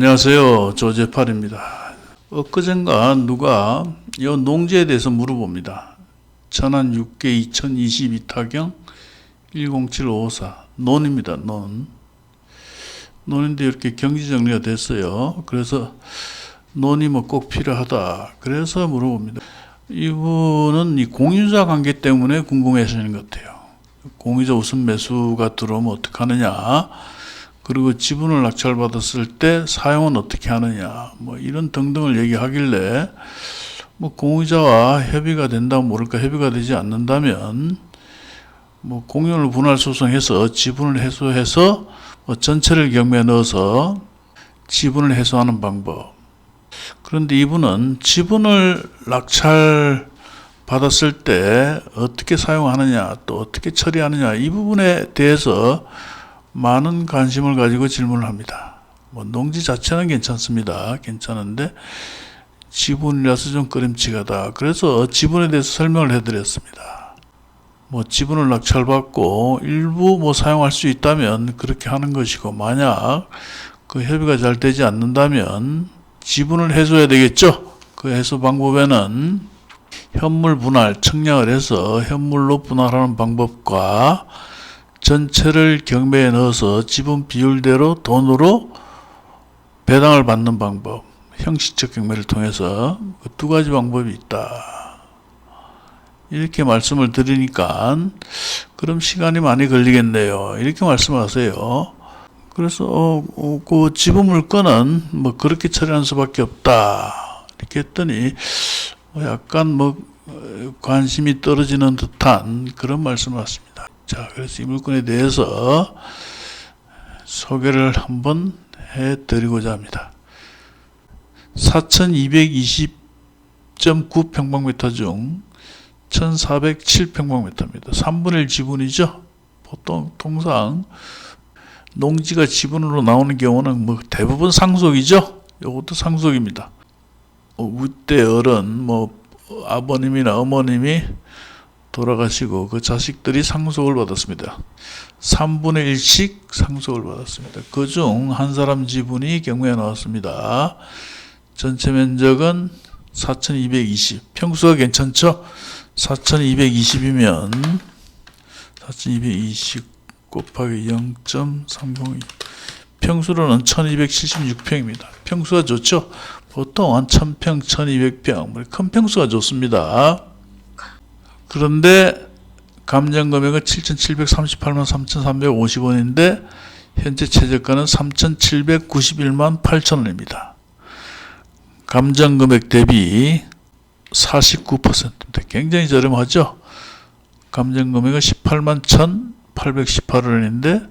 안녕하세요. 조재팔입니다. 엊그젠가 누가 이 농지에 대해서 물어봅니다. 천안 6개 2022타경 10754 논입니다. 논. 논인데 이렇게 경지 정리가 됐어요. 그래서 논이 뭐 꼭 필요하다. 그래서 물어봅니다. 이분은 이 공유자 관계 때문에 궁금해하시는 것 같아요. 공유자 우선 매수가 들어오면 어떡하느냐. 그리고 지분을 낙찰받았을 때 사용은 어떻게 하느냐. 뭐 이런 등등을 얘기하길래 뭐 공유자와 협의가 된다면 모를까 협의가 되지 않는다면 뭐 공유를 분할 소송해서 지분을 해소해서 뭐 전체를 경매에 넣어서 지분을 해소하는 방법. 그런데 이분은 지분을 낙찰 받았을 때 어떻게 사용하느냐 또 어떻게 처리하느냐 이 부분에 대해서 많은 관심을 가지고 질문을 합니다. 뭐 농지 자체는 괜찮습니다. 괜찮은데 지분이라서 좀 꺼림칙하다. 그래서 지분에 대해서 설명을 해드렸습니다. 뭐 지분을 낙찰받고 일부 뭐 사용할 수 있다면 그렇게 하는 것이고 만약 그 협의가 잘 되지 않는다면 지분을 해소해야 되겠죠. 그 해소 방법에는 현물 분할 청량을 해서 현물로 분할하는 방법과 전체를 경매에 넣어서 지분 비율대로 돈으로 배당을 받는 방법, 형식적 경매를 통해서 그두 가지 방법이 있다. 이렇게 말씀을 드리니까 그럼 시간이 많이 걸리겠네요. 이렇게 말씀하세요. 그래서 어, 어, 그 지분 물건은 뭐 그렇게 처리할 수밖에 없다. 이렇게 했더니 뭐 약간 뭐 어, 관심이 떨어지는 듯한 그런 말씀을 하십니다. 자, 그래서 이 물건에 대해서 소개를 한번 해 드리고자 합니다. 4220.9 평방미터 중 1407평방미터입니다. 3분의 1 지분이죠. 보통 통상 농지가 지분으로 나오는 경우는 뭐 대부분 상속이죠. 이것도 상속입니다. 뭐 우대 어른, 뭐 아버님이나 어머님이 돌아가시고 그 자식들이 상속을 받았습니다. 3분의 1씩 상속을 받았습니다. 그 중 한 사람 지분이 경매에 나왔습니다. 전체 면적은 4220. 평수가 괜찮죠? 4220이면 4220 곱하기 0.302 평수로는 1276평입니다. 평수가 좋죠? 보통 한 1000평, 1200평 뭐큰 평수가 좋습니다. 그런데 감정 금액은 7,738만 3,350원인데 현재 최저가는 3,791만 8천원입니다. 감정 금액 대비 49%입니다. 굉장히 저렴하죠? 감정 금액은 18만 1,818원인데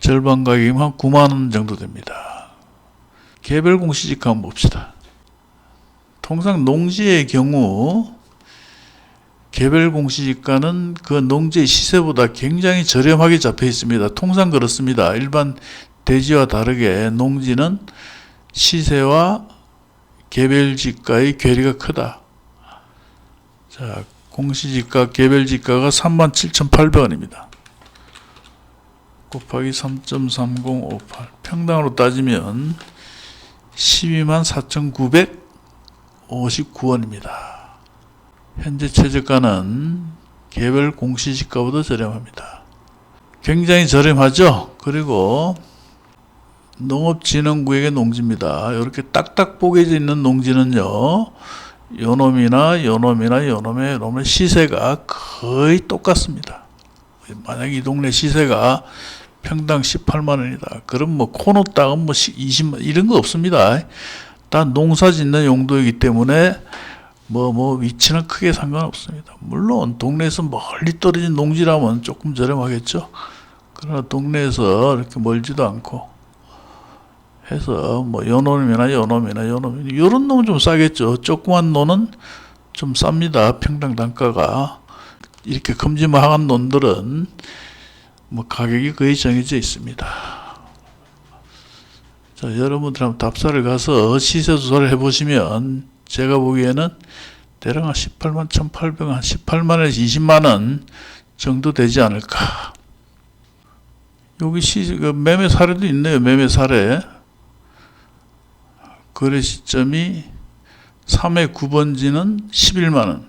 절반 가격이면 한 9만 원 정도 됩니다. 개별 공시지가 한번 봅시다. 통상 농지의 경우 개별 공시지가는 그 농지의 시세보다 굉장히 저렴하게 잡혀 있습니다. 통상 그렇습니다. 일반 대지와 다르게 농지는 시세와 개별지가의 괴리가 크다. 자, 공시지가, 개별지가가 37,800원입니다. 곱하기 3.3058 평당으로 따지면 12만 4,959원입니다. 현재 최저가는 개별 공시지가보다 저렴합니다. 굉장히 저렴하죠? 그리고 농업진흥구역의 농지입니다. 이렇게 딱딱 뽀개져 있는 농지는요, 요놈이나 요놈이나 요놈의 요놈의 시세가 거의 똑같습니다. 만약 이 동네 시세가 평당 18만 원이다. 그럼 뭐 코노 땅은 뭐 20만 이런 거 없습니다. 다 농사 짓는 용도이기 때문에 뭐, 뭐, 위치는 크게 상관없습니다. 물론, 동네에서 멀리 떨어진 농지라면 조금 저렴하겠죠. 그러나 동네에서 이렇게 멀지도 않고 해서 뭐, 요놈이나 요놈이나 요놈, 요런 놈은 좀 싸겠죠. 조그만 논은 좀 쌉니다. 평당 단가가. 이렇게 큼지막한 논들은 뭐, 가격이 거의 정해져 있습니다. 자, 여러분들 한번 답사를 가서 시세 조사를 해보시면 제가 보기에는 대략 한 18만 1,800원, 한 18만에서 20만 원 정도 되지 않을까. 여기 시, 그 매매 사례도 있네요. 매매 사례. 거래 시점이 3회 9번지는 11만원.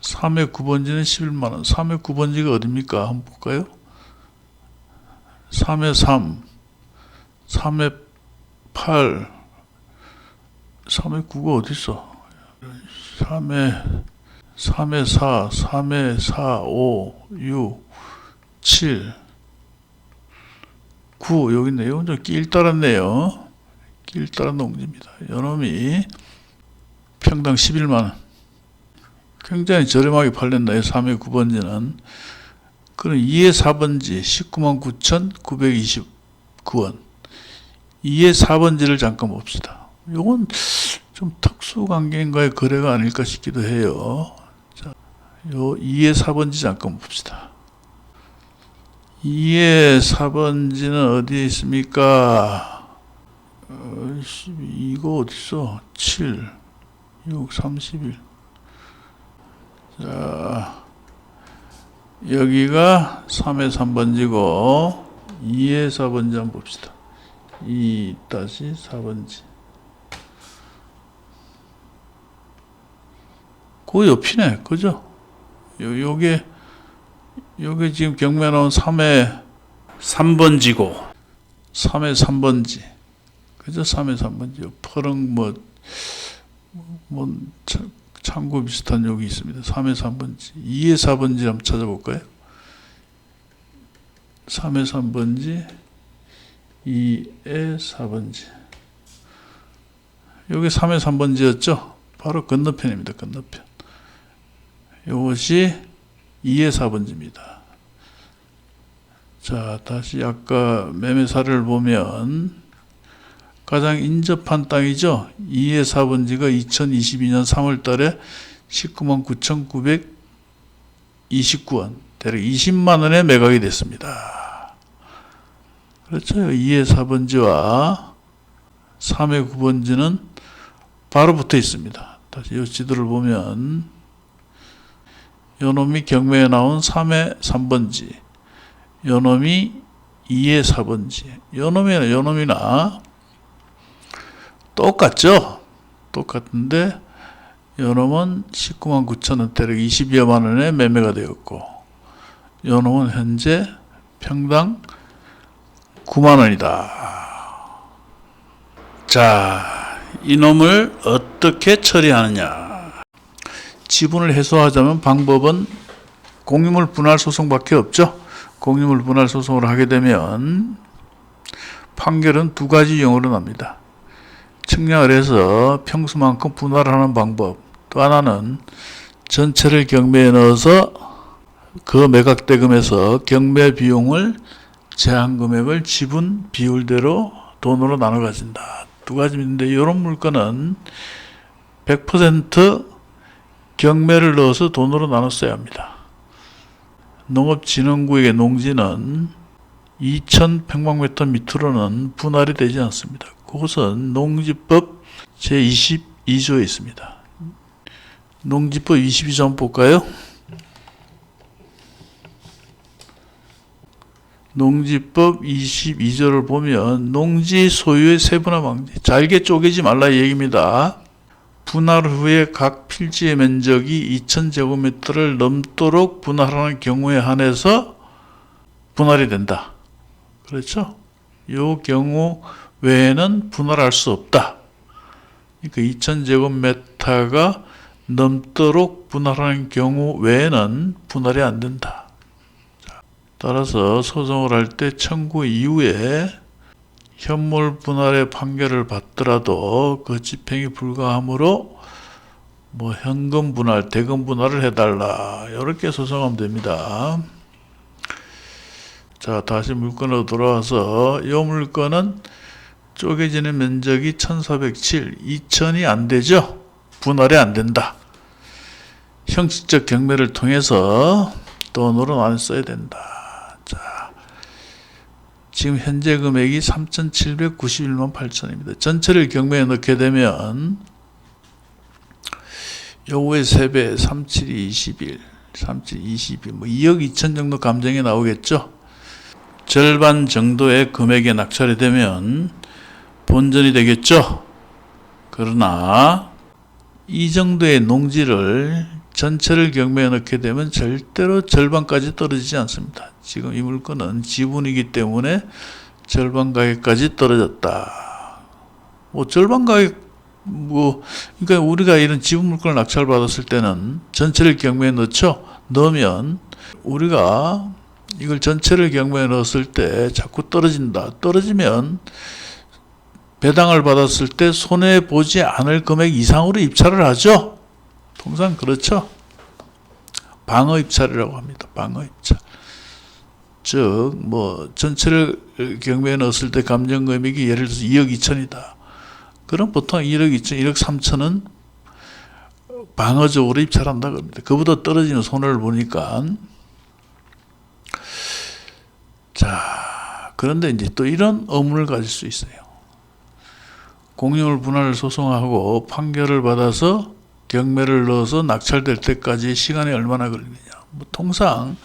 3회 9번지는 11만원. 3회 9번지가 어딥니까? 한번 볼까요? 3회 3, 3회 8, 3회 9가 어딨어? 3회, 3회 4, 3회 4, 5, 6, 7, 9, 여기 있네. 이건 좀길 따랐네요. 길 따른 농지입니다. 요놈이 평당 11만원. 굉장히 저렴하게 팔렸나요? 3회 9번지는. 그럼 2회 4번지 19만 9,929원. 2회 4번지를 잠깐 봅시다. 요건 좀 특수 관계인가의 거래가 아닐까 싶기도 해요. 자, 요 2회 4번지 잠깐 봅시다. 2회 4번지는 어디에 있습니까? 어, 12, 이거 어딨어? 7, 6, 31. 자, 여기가 3회 3번지고 2회 4번지 한번 봅시다. 2 다시 4번지. 그 옆이네, 그죠? 요, 요게, 요게 지금 경매 나온 3회 3번지고, 3회 3번지. 그죠? 3회 3번지. 퍼릉 뭐, 뭐, 참, 참고 비슷한 여기 있습니다. 3회 3번지. 2회 4번지 한번 찾아볼까요? 3회 3번지, 2회 4번지. 여기 3회 3번지였죠? 바로 건너편입니다. 건너편. 이것이 2회 4번지입니다. 자, 다시 아까 매매 사례를 보면 가장 인접한 땅이죠. 2회 4번지가 2022년 3월 달에 19만 9,929원, 대략 20만 원에 매각이 됐습니다. 그렇죠. 2회 4번지와 3회 9번지는 바로 붙어 있습니다. 다시 이 지도를 보면 요놈이 경매에 나온 3회 3번지, 요놈이 2회 4번지, 요놈이나 요놈이나 똑같죠? 똑같은데 요놈은 19만 9천 원대로 22여만 원에 매매가 되었고 요놈은 현재 평당 9만 원이다. 자, 이놈을 어떻게 처리하느냐? 지분을 해소하자면 방법은 공유물 분할 소송밖에 없죠. 공유물 분할 소송을 하게 되면 판결은 두 가지 용어로 납니다. 측량을 해서 평수만큼 분할하는 방법. 또 하나는 전체를 경매에 넣어서 그 매각 대금에서 경매 비용을 제한 금액을 지분 비율대로 돈으로 나눠 가진다. 두 가지인데 이런 물건은 100% 경매를 넣어서 돈으로 나눠 써야 합니다. 농업진흥구역의 농지는 2,100만 밑으로는 분할이 되지 않습니다. 그것은 농지법 제22조에 있습니다. 농지법 22조 한번 볼까요? 농지법 22조를 보면 농지 소유의 세분화 방지, 잘게 쪼개지 말라 이 얘기입니다. 분할 후에 각 필지의 면적이 2,000제곱미터를 넘도록 분할하는 경우에 한해서 분할이 된다. 그렇죠? 요 경우 외에는 분할할 수 없다. 그러니까 2,000제곱미터가 넘도록 분할하는 경우 외에는 분할이 안 된다. 자, 따라서 소송을 할 때 청구 이후에 현물 분할의 판결을 받더라도 그 집행이 불가하므로 뭐 현금 분할, 대금 분할을 해달라 이렇게 소송하면 됩니다. 자 다시 물건으로 돌아와서 이 물건은 쪼개지는 면적이 1407, 2000이 안 되죠? 분할이 안 된다. 형식적 경매를 통해서 돈으로 나눠 써야 된다. 자, 지금 현재 금액이 3,791만 8천입니다. 전체를 경매에 넣게 되면 요거의 3배, 37이 21, 37, 22, 뭐 2억 2천 정도 감정이 나오겠죠? 절반 정도의 금액에 낙찰이 되면 본전이 되겠죠? 그러나 이 정도의 농지를 전체를 경매에 넣게 되면 절대로 절반까지 떨어지지 않습니다. 지금 이 물건은 지분이기 때문에 절반 가격까지 떨어졌다. 뭐 절반 가격 뭐 그러니까 우리가 이런 지분 물건을 낙찰 받았을 때는 전체를 경매에 넣죠. 넣으면 우리가 이걸 전체를 경매에 넣었을 때 자꾸 떨어진다. 떨어지면 배당을 받았을 때 손해 보지 않을 금액 이상으로 입찰을 하죠. 통상 그렇죠. 방어 입찰이라고 합니다. 방어 입찰. 즉, 뭐, 전체를 경매에 넣었을 때 감정 금액이 예를 들어서 2억 2천이다. 그럼 보통 1억 2천, 1억 3천은 방어적으로 입찰한다 그럽니다. 그보다 떨어지는 손해를 보니까. 자, 그런데 이제 또 이런 의문을 가질 수 있어요. 공유물 분할 소송하고 판결을 받아서 경매를 넣어서 낙찰될 때까지 시간이 얼마나 걸리느냐. 뭐 통상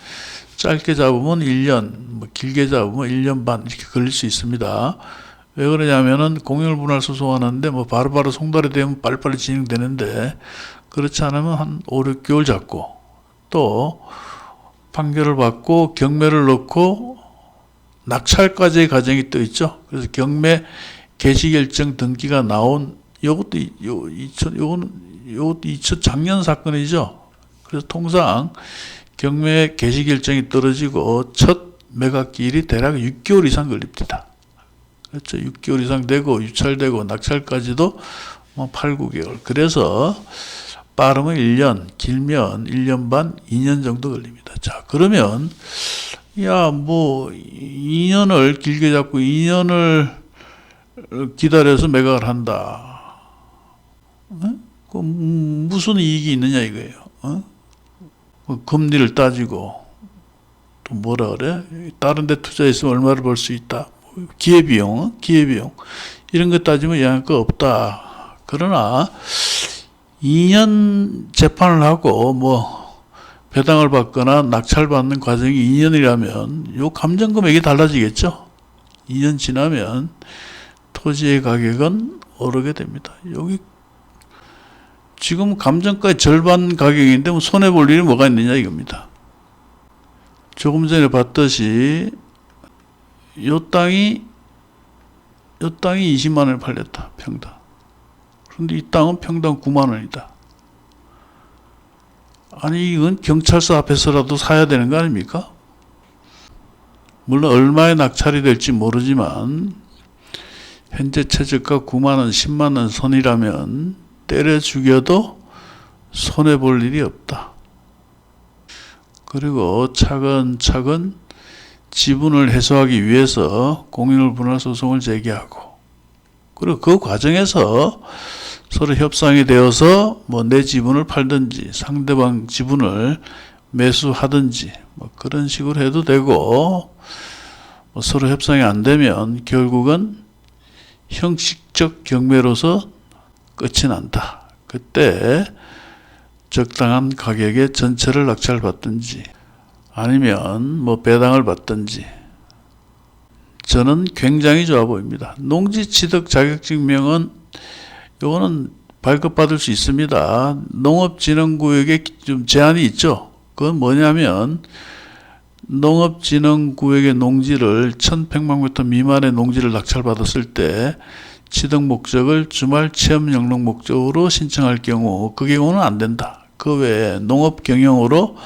짧게 잡으면 1년, 뭐 길게 잡으면 1년 반 이렇게 걸릴 수 있습니다. 왜 그러냐면은 공유물 분할 소송하는데 뭐 바로바로 송달이 되면 빨리빨리 진행되는데 그렇지 않으면 한 5, 6개월 잡고 또 판결을 받고 경매를 넣고 낙찰까지의 과정이 또 있죠. 그래서 경매 개시 결정 등기가 나온 요것도 이- 요 2000, 요거는 2000 작년 사건이죠. 그래서 통상 경매 개시 결정이 떨어지고 첫 매각기일이 대략 6개월 이상 걸립니다. 그렇죠. 6개월 이상 되고 유찰되고 낙찰까지도 뭐 8, 9개월. 그래서 빠르면 1년, 길면 1년 반, 2년 정도 걸립니다. 자, 그러면 야, 뭐 2년을 길게 잡고 2년을 기다려서 매각을 한다. 어? 그 무슨 이익이 있느냐 이거예요. 어? 뭐 금리를 따지고 또 뭐라 그래? 다른 데 투자했으면 얼마를 벌 수 있다. 기회비용, 어? 기회비용 이런 거 따지면 영향가 없다. 그러나 2년 재판을 하고 뭐 배당을 받거나 낙찰받는 과정이 2년이라면 요 감정 금액이 달라지겠죠. 2년 지나면 토지의 가격은 오르게 됩니다. 여기 지금 감정가의 절반 가격인데 뭐 손해 볼 일이 뭐가 있느냐 이겁니다. 조금 전에 봤듯이 요 땅이 요 땅이 20만 원에 팔렸다 평당. 그런데 이 땅은 평당 9만 원이다. 아니 이건 경찰서 앞에서라도 사야 되는 거 아닙니까? 물론 얼마에 낙찰이 될지 모르지만 현재 최저가 9만 원, 10만 원 선이라면 때려 죽여도 손해 볼 일이 없다. 그리고 차근차근 지분을 해소하기 위해서 공인을 분할 소송을 제기하고 그리고 그 과정에서 서로 협상이 되어서 뭐 내 지분을 팔든지 상대방 지분을 매수하든지 뭐 그런 식으로 해도 되고 뭐 서로 협상이 안 되면 결국은 형식적 경매로서 끝이 난다. 그때 적당한 가격에 전체를 낙찰 받든지 아니면 뭐 배당을 받든지 저는 굉장히 좋아 보입니다. 농지 취득 자격 증명은 요거는 발급받을 수 있습니다. 농업진흥구역에 좀 제한이 있죠. 그건 뭐냐면 농업진흥구역의 농지를 1100만 미터 미만의 농지를 낙찰받았을 때 취득 목적을 주말 체험 영농 목적으로 신청할 경우 그 경우는 안 된다. 그 외에 농업 경영으로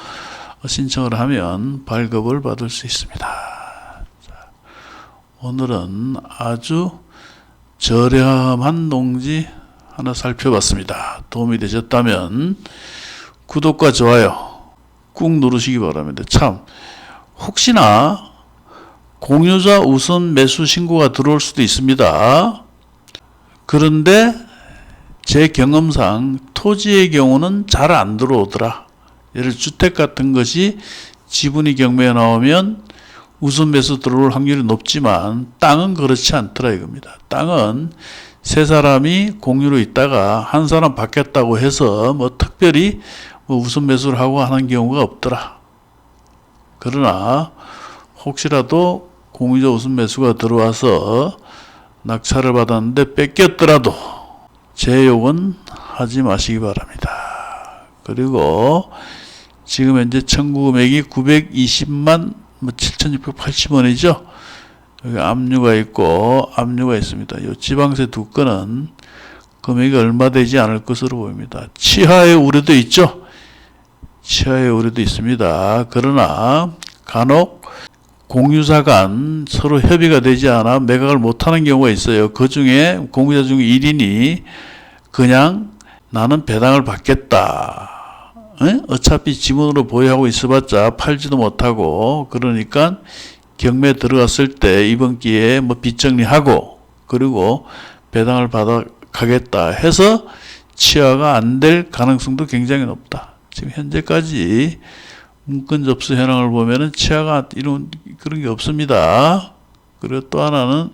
신청을 하면 발급을 받을 수 있습니다. 자, 오늘은 아주 저렴한 농지 하나 살펴봤습니다. 도움이 되셨다면 구독과 좋아요 꾹 누르시기 바랍니다. 참 혹시나 공유자 우선 매수 신고가 들어올 수도 있습니다. 그런데 제 경험상 토지의 경우는 잘 안 들어오더라. 예를 주택 같은 것이 지분이 경매에 나오면 우선 매수 들어올 확률이 높지만 땅은 그렇지 않더라 이겁니다. 땅은 세 사람이 공유로 있다가 한 사람 받겠다고 해서 뭐 특별히 뭐 우선 매수를 하고 하는 경우가 없더라. 그러나 혹시라도 공유자 우선 매수가 들어와서 낙찰을 받았는데 뺏겼더라도 제 욕은 하지 마시기 바랍니다. 그리고 지금 현재 청구 금액이 920만 뭐 7,680원이죠. 여기 압류가 있고 압류가 있습니다. 이 지방세 두 건은 금액이 얼마 되지 않을 것으로 보입니다. 치하의 우려도 있죠. 치하의 우려도 있습니다. 그러나 간혹 공유사 간 서로 협의가 되지 않아 매각을 못하는 경우가 있어요. 그 중에 공유자 중 1인이 그냥 나는 배당을 받겠다. 에? 어차피 지문으로 보유하고 있어봤자 팔지도 못하고 그러니까 경매 들어갔을 때 이번 기회에 뭐 빚정리하고 그리고 배당을 받아 가겠다 해서 취하가 안 될 가능성도 굉장히 높다. 지금 현재까지 문건 접수 현황을 보면은 취하가 이런 그런 게 없습니다. 그리고 또 하나는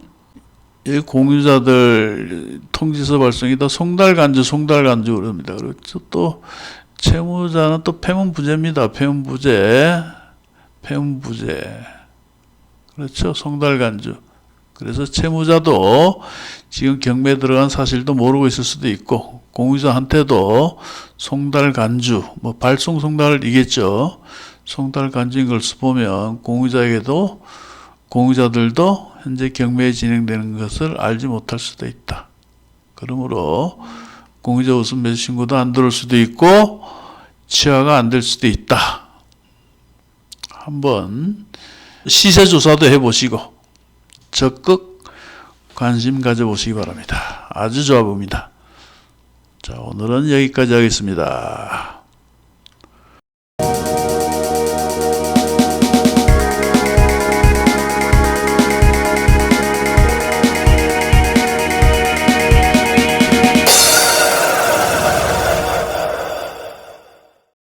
이 공유자들 통지서 발송이 다 송달 간주 송달 간주 그럽니다. 그리고 또 채무자는 또 폐문부재입니다. 폐문부재 폐문부재 그렇죠 송달 간주 그래서 채무자도 지금 경매 들어간 사실도 모르고 있을 수도 있고 공유자한테도 송달 간주 뭐 발송 송달이겠죠 송달 간주인 걸 보면 공유자에게도 공유자들도 현재 경매에 진행되는 것을 알지 못할 수도 있다. 그러므로 공유자 우선 매수 신고도 안 들어올 수도 있고 취하가 안 될 수도 있다. 한번 시세 조사도 해보시고 적극 관심 가져보시기 바랍니다. 아주 좋아 봅니다. 자, 오늘은 여기까지 하겠습니다.